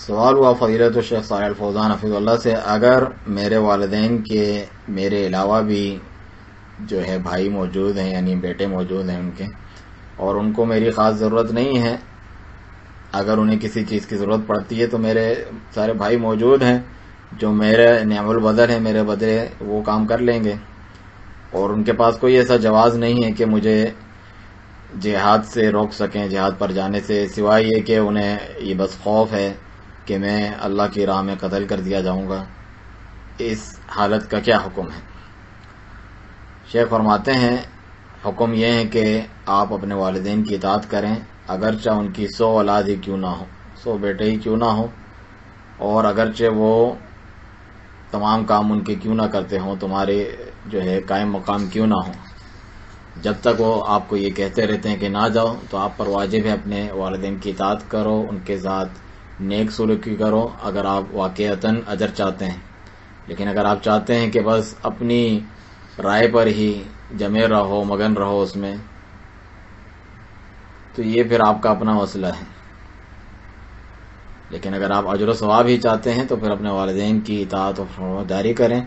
सवाल हुआ, फजीलत शेख साहिल फौजान हफीज़ल्ला से, अगर मेरे वालदेन के मेरे अलावा भी जो है भाई मौजूद हैं, यानी बेटे मौजूद हैं उनके, और उनको मेरी ख़ास ज़रूरत नहीं है, अगर उन्हें किसी चीज़ की ज़रूरत पड़ती है तो मेरे सारे भाई मौजूद हैं, जो मेरे नियामुल बदल है, मेरे बदले वो काम कर लेंगे। और उनके पास कोई ऐसा जवाब नहीं है कि मुझे जिहाद से रोक सकें, जिहाद पर जाने से, सिवाय ये कि उन्हें ये बस खौफ है कि मैं अल्लाह की राह में कत्ल कर दिया जाऊँगा। इस हालत का क्या हुक्म है? शेख फरमाते हैं, हुक्म यह है कि आप अपने वालदेन की इतात करें, अगरचा उनकी सौ औलाद ही क्यों ना हो? सौ बेटे ही क्यों ना हो? और अगरचे वो तमाम काम उनके क्यों ना करते हों? तुम्हारे जो है कायम मकाम क्यों ना हो? जब तक वो आपको ये कहते रहते हैं कि ना जाओ तो आप पर वाजिब है अपने वालदेन की इतात करो, उनके साथ नेक सलूकी करो, अगर आप वाकता अजर चाहते हैं। लेकिन अगर आप चाहते हैं कि बस अपनी राय पर ही जमे रहो, मगन रहो उसमें तो ये फिर आपका अपना मसला है। लेकिन अगर आप अजर सवाब ही चाहते हैं तो फिर अपने वालदेन की इतात और फरमादारी करें।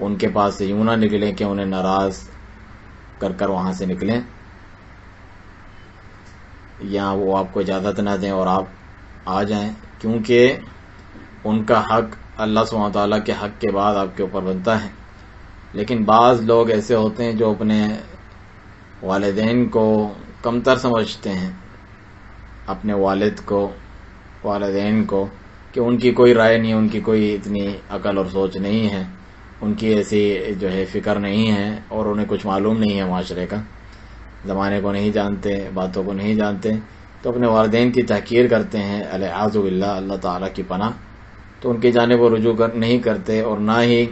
उनके पास से यूँ ना निकलें कि उन्हें नाराज़ कर कर वहाँ से निकलें। या वो आपको इजाज़त ना दें और आप आ जाएँ, क्योंकि उनका हक अल्लाह सुबहान के हक के बाद आपके ऊपर बनता है। लेकिन बाज़ लोग ऐसे होते हैं जो अपने वालदेन को कमतर समझते हैं, अपने वालिद को, वालदेन को, कि उनकी कोई राय नहीं, उनकी कोई इतनी अकल और सोच नहीं है, उनकी ऐसी जो है फ़िक्र नहीं है और उन्हें कुछ मालूम नहीं है माशरे का। ज़माने को नहीं जानते, बातों को नहीं जानते तो अपने वालदेन की तहकीर करते हैं अलाज़ुबिल्ला अल्लाह ताला की पना तो उनकी जाने वो रुजू कर, नहीं करते और ना ही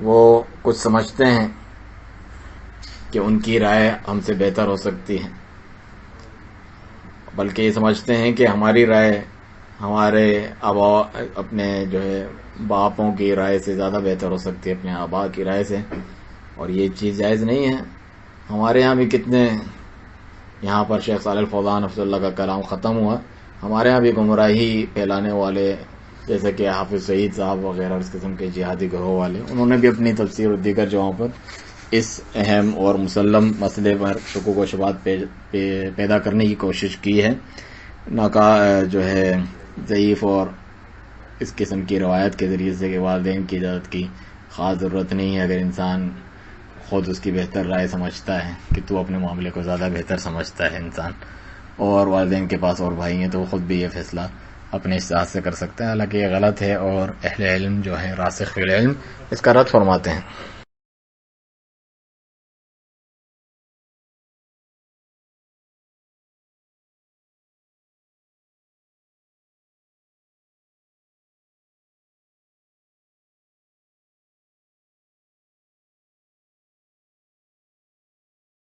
वो कुछ समझते हैं कि उनकी राय हमसे बेहतर हो सकती है। बल्कि ये समझते हैं कि हमारी राय हमारे आबा अपने जो है बापों की राय से ज़्यादा बेहतर हो सकती है अपने आबा की राय से। और ये चीज़ जायज़ नहीं है। हमारे यहाँ भी कितने यहाँ पर शेख साल फौजान अफसल्ला का कलाम ख़त्म हुआ। हमारे यहाँ भी गुमराही फैलाने वाले जैसे कि हाफिज सईद साहब वगैरह इस किस्म के जिहादी ग्रोह वाले उन्होंने भी अपनी तफसीर दीगर जगहों पर इस अहम और मुसलम मसले पर शकु व शबात पे, पे, पैदा करने की कोशिश की है। नाका जो है ज़यीफ़ और इस किस्म की रवायत के ज़रिए से वालदेन की इजाज़त की ख़ास ज़रूरत नहीं है। अगर इंसान खुद उसकी बेहतर राय समझता है कि तू अपने मामले को ज़्यादा बेहतर समझता है इंसान। और वालदेन के पास और भाई हैं तो ख़ुद भी ये फैसला अपने हिसाब से कर सकते हैं। हालाँकि ये गलत है और अहल इल्म जो है रासिक इल्म, इसका रद्द फरमाते हैं।